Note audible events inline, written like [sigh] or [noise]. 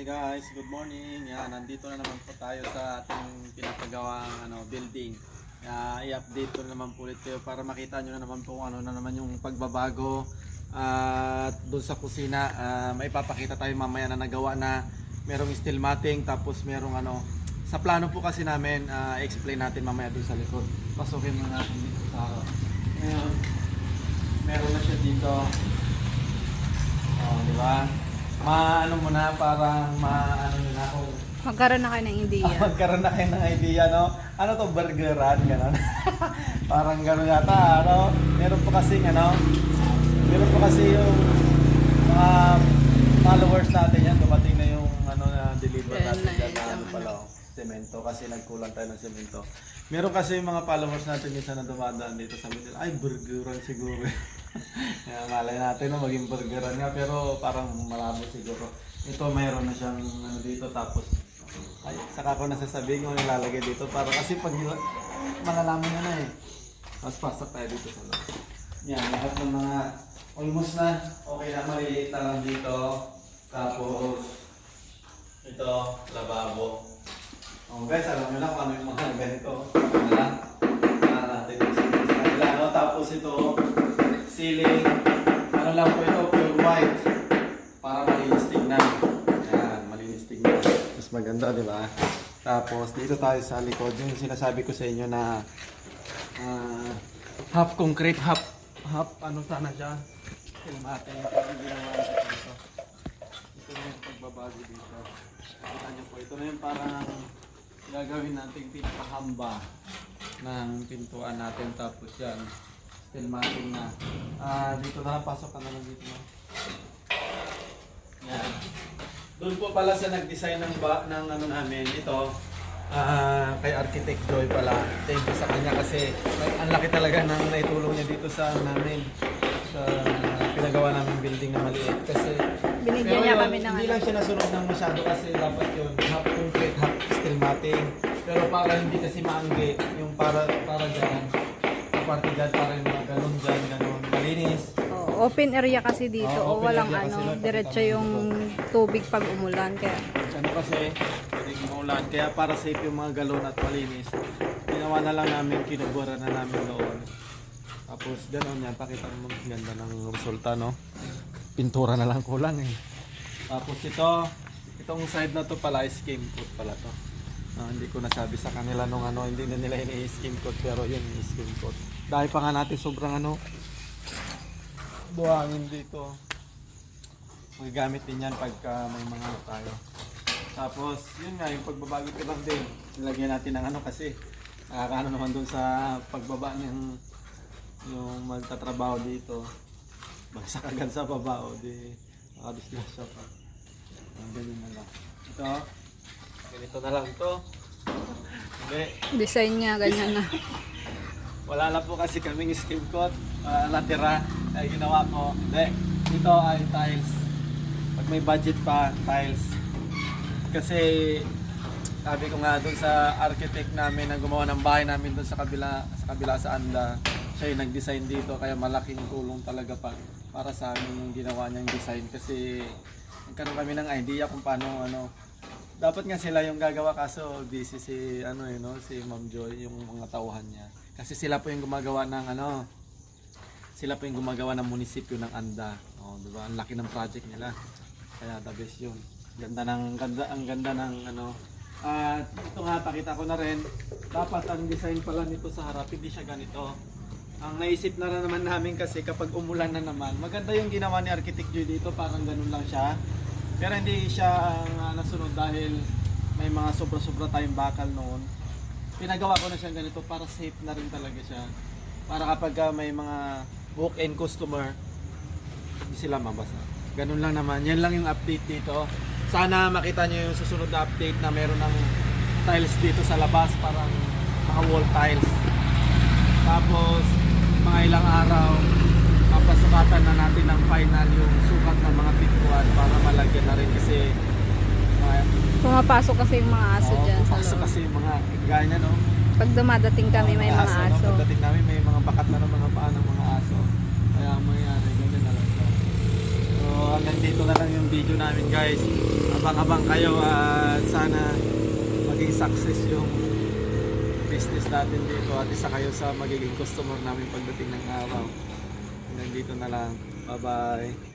Hi guys, good morning. Yan, nandito na naman po tayo sa ating pinapagawang ano, building. Uh, i-update ko na naman po ulit kayo para makita nyo na naman po ano na naman yung pagbabago. At doon sa kusina, ah, may papakita tayo mamaya na nagawa na merong steel matting tapos merong ano, sa plano po kasi namin, ah, explain natin mamaya doon sa likod. Pasukin muna natin dito sa Ngayon, meron na siya dito. Oh, di ba? Maano mo na parang maano na kung Magkaroon na kayo ng idea. [laughs] magkaroon na kayo ng idea, no? Ano to, burgeran, gano'n? [laughs] parang gano'n yata, ano? Meron po kasi, ano? Meron po kasi yung mga followers natin yan, dumating na yung ano na deliver natin na, dyan na ano pala, oh, semento kasi nagkulang tayo ng semento. Meron kasi yung mga followers natin minsan na dumadaan dito sa amin, ay burgeran siguro. [laughs] Kaya malay natin na maging burgeran nga pero parang malabo siguro. Ito mayroon na siyang ano dito tapos ay, saka ko nasasabihin kung nilalagay dito para kasi pag malalaman nyo na eh. Mas pasok tayo dito sa loob. Yan, lahat ng mga almost na okay na maliit na lang dito. Tapos ito, lababo. Oh, guys, alam nyo na kung ano yung mga ganito. Ano lang? Ceiling. Ano lang po ito, pure white. Para malinis tignan. Yan, malinis tignan. Mas maganda, di ba? Tapos dito tayo sa likod, yung sinasabi ko sa inyo na ah, half concrete, half half ano sana siya. Dito. Ito na yung pagbabago dito. Kita niyo po, ito na yung parang gagawin natin pinakahamba ng pintuan natin. Tapos yan, filmating na. Ah, dito na, pasok ka na lang dito. Yan. Doon po pala sa nag-design ng ba ng ano namin ito. ah kay Architect Joy pala. Thank you sa kanya kasi may- ang laki talaga ng naitulong niya dito sa namin sa pinagawa namin building na maliit kasi Binigyan pero niya yun, kami ng hindi ano. lang siya nasunod ng masyado kasi dapat yun half concrete, half steel matting. Pero para hindi kasi maanggi, yung para para dyan, dyan, para yung mga ganun dyan, ganun, malinis. Oh, open area kasi dito. Oo, o walang ano, diretso yung tubig pag umulan. Kaya Ano kasi, pwedeng maulan. Kaya para safe yung mga galon at malinis, ginawa na lang namin, kinubura na namin doon. Tapos gano'n yan, pakita mo mas ganda ng resulta, no? Pintura na lang kulang eh. Tapos ito, itong side na to pala, skim coat pala to. Ah, hindi ko nasabi sa kanila nung ano, hindi na nila ini-skim coat, pero yun, skim coat. Dahil pa nga natin sobrang ano, buhangin dito. Magagamit din yan pagka may mga ano tayo. Tapos, yun nga, yung pagbabago ko lang din. Nilagyan natin ng ano kasi nakakaano naman dun sa pagbaba ng yung magtatrabaho dito. Bagsak agad sa baba o di makadisgrasya pa. Ang ganyan na lang. Ito, ganito na lang to. Hindi, design niya, ganyan na. [laughs] wala na po kasi kaming skim coat. ah, natira. Ay ginawa ko. Hindi. Dito ay tiles. Pag may budget pa, tiles. Kasi sabi ko nga doon sa architect namin na gumawa ng bahay namin doon sa kabila sa kabila sa Anda. Siya yung nag-design dito kaya malaking tulong talaga pa para sa amin yung ginawa niyang design kasi nagkaroon kami ng idea kung paano ano dapat nga sila yung gagawa kaso busy si ano eh no si Ma'am Joy yung mga tauhan niya kasi sila po yung gumagawa ng ano sila po yung gumagawa ng munisipyo ng Anda. Oh di ba? Ang laki ng project nila. Kaya the best yun. Ganda ng ganda ang ganda ng ano. At ito nga pakita ko na rin. Dapat ang design pala nito sa harap hindi siya ganito. Ang naisip na rin naman namin kasi kapag umulan na naman maganda yung ginawa ni Architect Joy dito parang ganun lang siya. Pero hindi siya ang ah, nasunod dahil may mga sobra-sobra tayong bakal noon. Pinagawa ko na siyang ganito para safe na rin talaga siya. Para kapag ah, may mga walk-in customer, hindi sila mabasa. Ganun lang naman. Yan lang yung update dito. Sana makita nyo yung susunod na update na meron ng tiles dito sa labas, parang mga wall tiles. Tapos, mga ilang araw, mapasukatan na natin ng final yung sukat ng mga pintuan Pumapasok kasi yung mga aso oh, dyan. Pumapasok sa kasi yung mga, gaya no? Pag dumadating kami, may mga aso. Mga aso. No? Pagdating namin, may mga bakat na ng mga paa ng mga aso. Kaya mangyari, ganyan na lang. So, hanggang dito na lang yung video namin, guys. Abang-abang kayo at sana maging success yung business natin dito at isa kayo sa magiging customer namin pagdating ng araw. Hanggang dito na lang. Bye-bye.